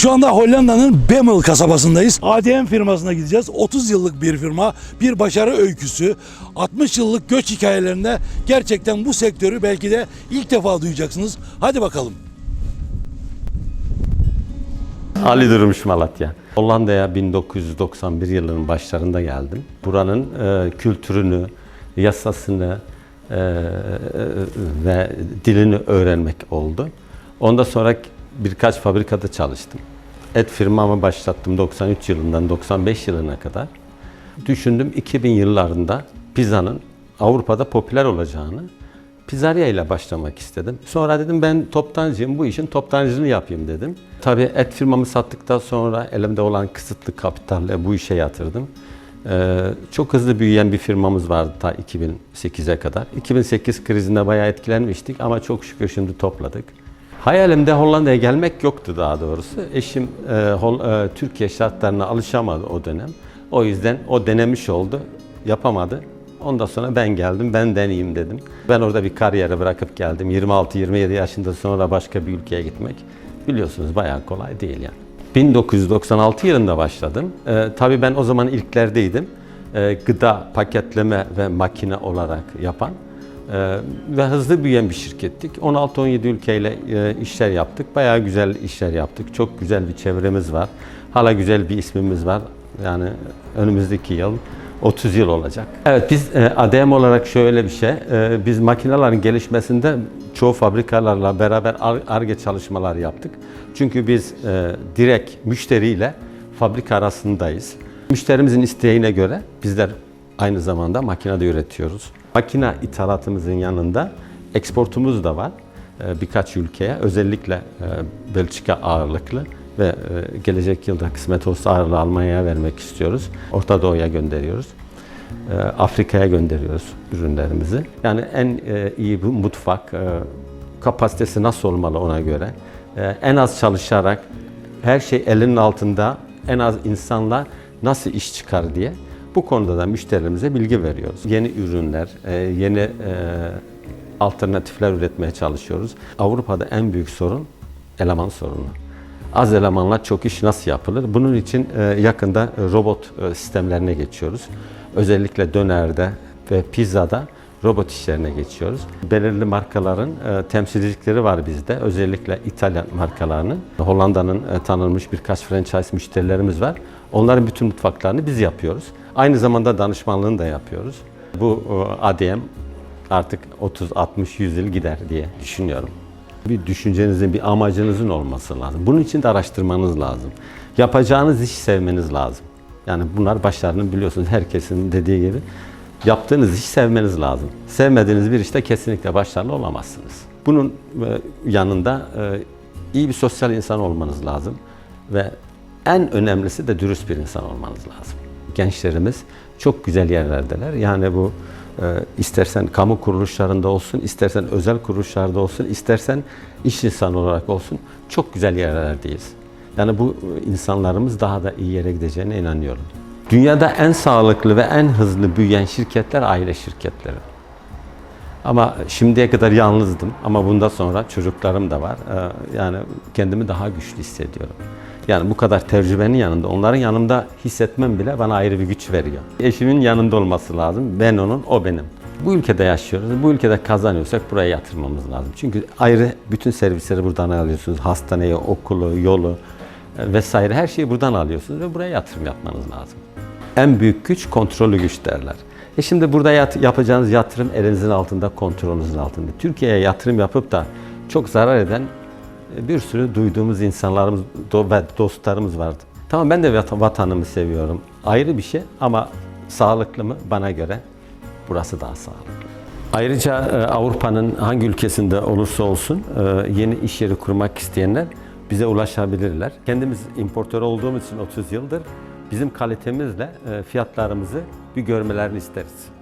Şu anda Hollanda'nın Bemmel kasabasındayız. ADM firmasına gideceğiz. 30 yıllık bir firma, bir başarı öyküsü. 60 yıllık göç hikayelerinde gerçekten bu sektörü belki de ilk defa duyacaksınız. Hadi bakalım. Ali Durmuş Malatya. Hollanda'ya 1991 yılının başlarında geldim. Buranın e, kültürünü, yasasını e, ve dilini öğrenmek oldu. Ondan sonra birkaç fabrikada çalıştım. Et firmamı başlattım 93 yılından 95 yılına kadar. Düşündüm 2000 yıllarında pizzanın Avrupa'da popüler olacağını, pizzeria ile başlamak istedim. Sonra dedim ben toptancıyım, bu işin toptancılığını yapayım dedim. Tabii et firmamı sattıktan sonra elimde olan kısıtlı kapitalle bu işe yatırdım. Ee, çok hızlı büyüyen bir firmamız vardı ta 2008'e kadar. 2008 krizinde bayağı etkilenmiştik ama çok şükür şimdi topladık. Hayalimde Hollanda'ya gelmek yoktu daha doğrusu. Eşim e, Hol- e, Türkiye şartlarına alışamadı o dönem. O yüzden o denemiş oldu, yapamadı. Ondan sonra ben geldim, ben deneyeyim dedim. Ben orada bir kariyeri bırakıp geldim. 26-27 yaşında sonra başka bir ülkeye gitmek biliyorsunuz bayağı kolay değil yani. 1996 yılında başladım. Ee, tabii ben o zaman ilklerdeydim. Ee, gıda paketleme ve makine olarak yapan ve hızlı büyüyen bir şirkettik. 16-17 ülkeyle e, işler yaptık. Bayağı güzel işler yaptık. Çok güzel bir çevremiz var. Hala güzel bir ismimiz var. Yani önümüzdeki yıl 30 yıl olacak. Evet biz e, ADM olarak şöyle bir şey. e, Biz makinelerin gelişmesinde çoğu fabrikalarla beraber ARGE çalışmalar yaptık. Çünkü biz direkt müşteriyle fabrika arasındayız. Müşterimizin isteğine göre bizler aynı zamanda makine de üretiyoruz. Makine ithalatımızın yanında eksportumuz da var e, birkaç ülkeye. Özellikle e, Belçika ağırlıklı ve e, gelecek yılda kısmet olsa ağırlığı Almanya'ya vermek istiyoruz. Orta Doğu'ya gönderiyoruz. Afrika'ya gönderiyoruz ürünlerimizi. Yani en iyi bu mutfak kapasitesi nasıl olmalı ona göre. En az çalışarak her şey elinin altında en az insanla nasıl iş çıkar diye bu konuda da müşterilerimize bilgi veriyoruz. Yeni ürünler, e, yeni e, alternatifler üretmeye çalışıyoruz. Avrupa'da en büyük sorun eleman sorunu. Az elemanla çok iş nasıl yapılır? Bunun için e, yakında robot sistemlerine geçiyoruz. Özellikle dönerde ve pizzada robot işlerine geçiyoruz. Belirli markaların e, temsilcilikleri var bizde. Özellikle İtalyan markalarının. Hollanda'nın e, tanınmış birkaç franchise müşterilerimiz var. Onların bütün mutfaklarını biz yapıyoruz. Aynı zamanda danışmanlığını da yapıyoruz. Bu e, ADM artık 30, 60, 100 yıl gider diye düşünüyorum. Bir düşüncenizin, bir amacınızın olması lazım. Bunun için de araştırmanız lazım. Yapacağınız işi sevmeniz lazım. Yani bunlar başlarını biliyorsunuz herkesin dediği gibi. Yaptığınız işi sevmeniz lazım. Sevmediğiniz bir işte kesinlikle başarılı olamazsınız. Bunun e, yanında e, iyi bir sosyal insan olmanız lazım ve en önemlisi de dürüst bir insan olmanız lazım. Gençlerimiz çok güzel yerlerdeler. Yani bu e, istersen kamu kuruluşlarında olsun, istersen özel kuruluşlarda olsun, istersen iş insanı olarak olsun çok güzel yerlerdeyiz. Yani bu insanlarımız daha da iyi yere gideceğine inanıyorum. Dünyada en sağlıklı ve en hızlı büyüyen şirketler aile şirketleri. Ama şimdiye kadar yalnızdım ama bundan sonra çocuklarım da var. Ee, Yani kendimi daha güçlü hissediyorum. Yani bu kadar tecrübenin yanında, onların yanımda hissetmem bile bana ayrı bir güç veriyor. Eşimin yanında olması lazım. Ben onun, o benim. Bu ülkede yaşıyoruz. Bu ülkede kazanıyorsak buraya yatırmamız lazım. Çünkü ayrı bütün servisleri buradan alıyorsunuz. Hastaneyi, okulu, yolu e, vesaire her şeyi buradan alıyorsunuz ve buraya yatırım yapmanız lazım. En büyük güç kontrollü güç derler. E şimdi burada yat- yapacağınız yatırım elinizin altında, kontrolünüzün altında. Türkiye'ye yatırım yapıp da çok zarar eden e, bir sürü duyduğumuz insanlarımız ve dostlarımız vardı. Tamam ben de vat- vatanımı seviyorum. Ayrı bir şey ama sağlıklı mı? Bana göre burası daha sağlıklı. Ayrıca e, Avrupa'nın hangi ülkesinde olursa olsun e, yeni iş yeri kurmak isteyenler bize ulaşabilirler. Kendimiz importör olduğumuz için 30 yıldır bizim kalitemizle e, fiyatlarımızı bir görmelerini isteriz.